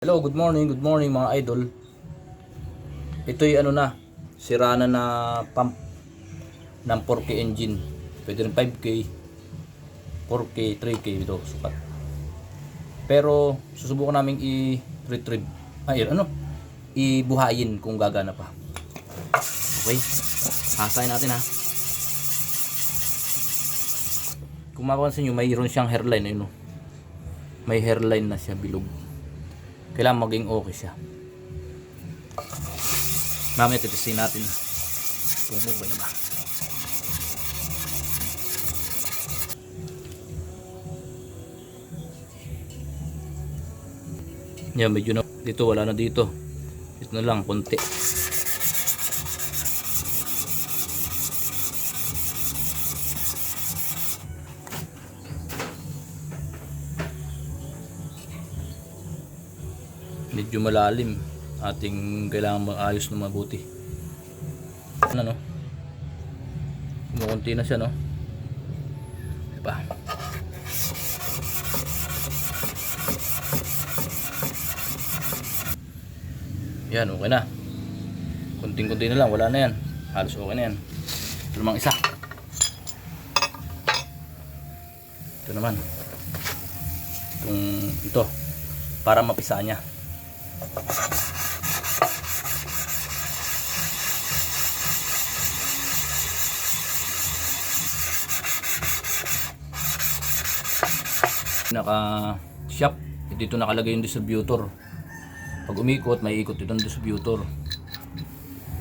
Hello, good morning, good morning mga idol. Ito'y ano na, sira na na pump ng 4K engine. Pwede rin 5K, 4K, 3K ito, sukat. Pero susubukan namin i-retrieve. Ay, ano? Ibuhayin kung gagana pa. Okay, hasayin natin ha. Kung mapapansin nyo, mayroon siyang hairline. Ayun, oh. May hairline na siya bilog kailangan maging okay siya. Mamaya titisin natin. Okay na ba? Yan medyo na dito wala na dito. Ito na lang konti medyo malalim. Ating kailangan maayos ng mabuti. Ano no? Kumukunti na siya no? Diba yan okay na. Kunting kunti na lang. Wala na yan. Halos okay na yan. Namang isa. Ito naman. Itong ito. Para mapisa niya naka shop dito nakalagay yung distributor. Pag umikot may ikot itong distributor.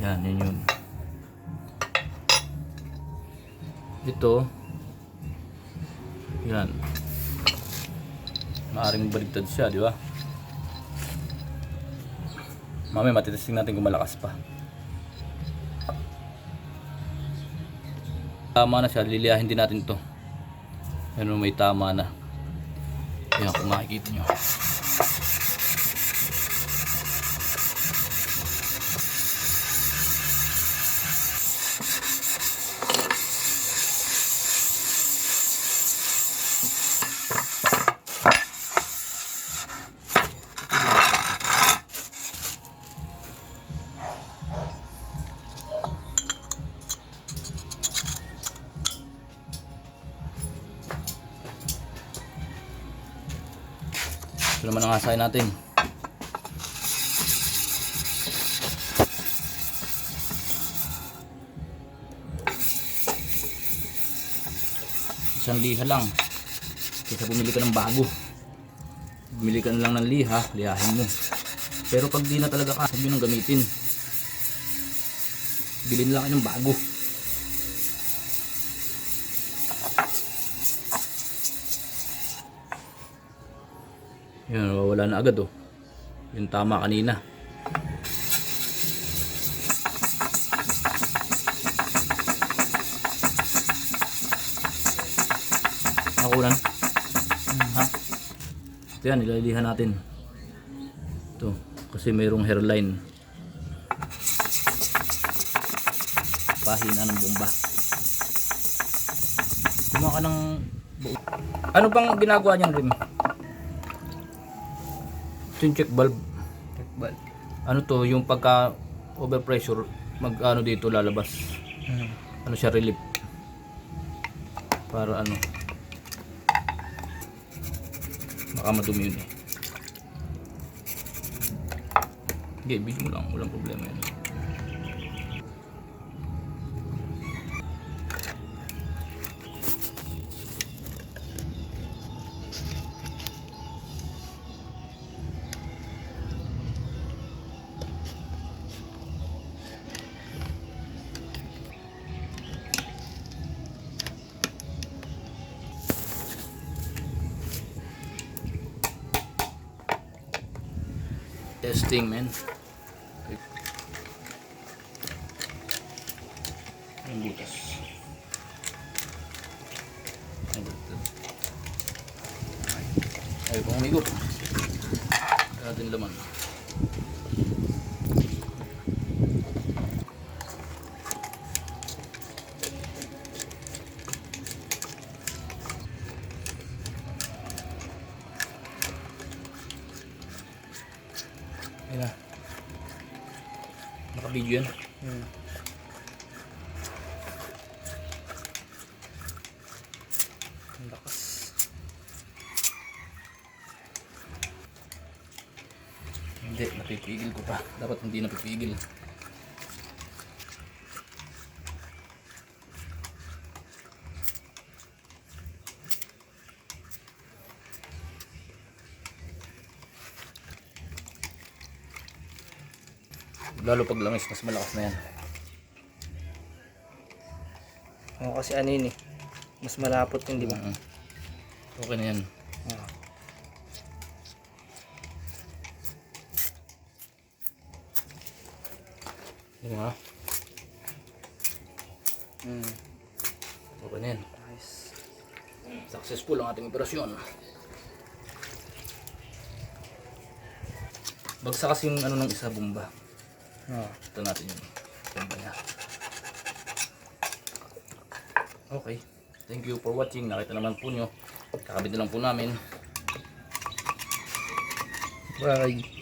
Yan yun yun. Ito. Yan. Maaring baligtad siya di ba mamaya matitesting natin kung malakas pa. Tama na siya liliyahin din natin to. Ano may tama na. Ayan kung makikita nyo. Ito naman ang asay natin. Isang liha lang. Kaysa bumili ka ng bago. Bumili ka lang ng liha, lihahin mo. Pero pag di na talaga ka, sabi nang gamitin. Bilhin lang kayo ng bago. Yan, wala na agad oh. Yung tama kanina. Nakulan. Ha? Ito yan, ilalilihan natin. Ito, kasi mayroong hairline. Pahina ng bomba. Kumuha ka ng buo. Ano bang ginagawa niyan, Rim? Ito yung check valve. Check valve. Ano to, yung pagka overpressure, mag ano dito lalabas. Hmm. Ano siya relief. Para ano. Baka madumi yun eh. Video mo lang. Walang problema yan. Testing, man. Ang butas. Ang butas. Ay, kung umigop. Kaya natin laman. Ayun na. Naka-video yan. Hmm. Ang lakas. Hindi, napipigil ko pa. Dapat hindi napipigil. Lalo pag langis, mas malakas na yan. Oo, kasi ano yun eh. Mas malapot yun, di ba? Mm. Okay na yan. Yan nga. Hmm. Okay na yan. Nice. Successful ang ating operasyon. Bagsak kasi yung ano ng isa bomba. Oo. Ito natin bomba niya. Okay. Thank you for watching. Nakita naman po nyo. Kakabit na lang po namin. Bye.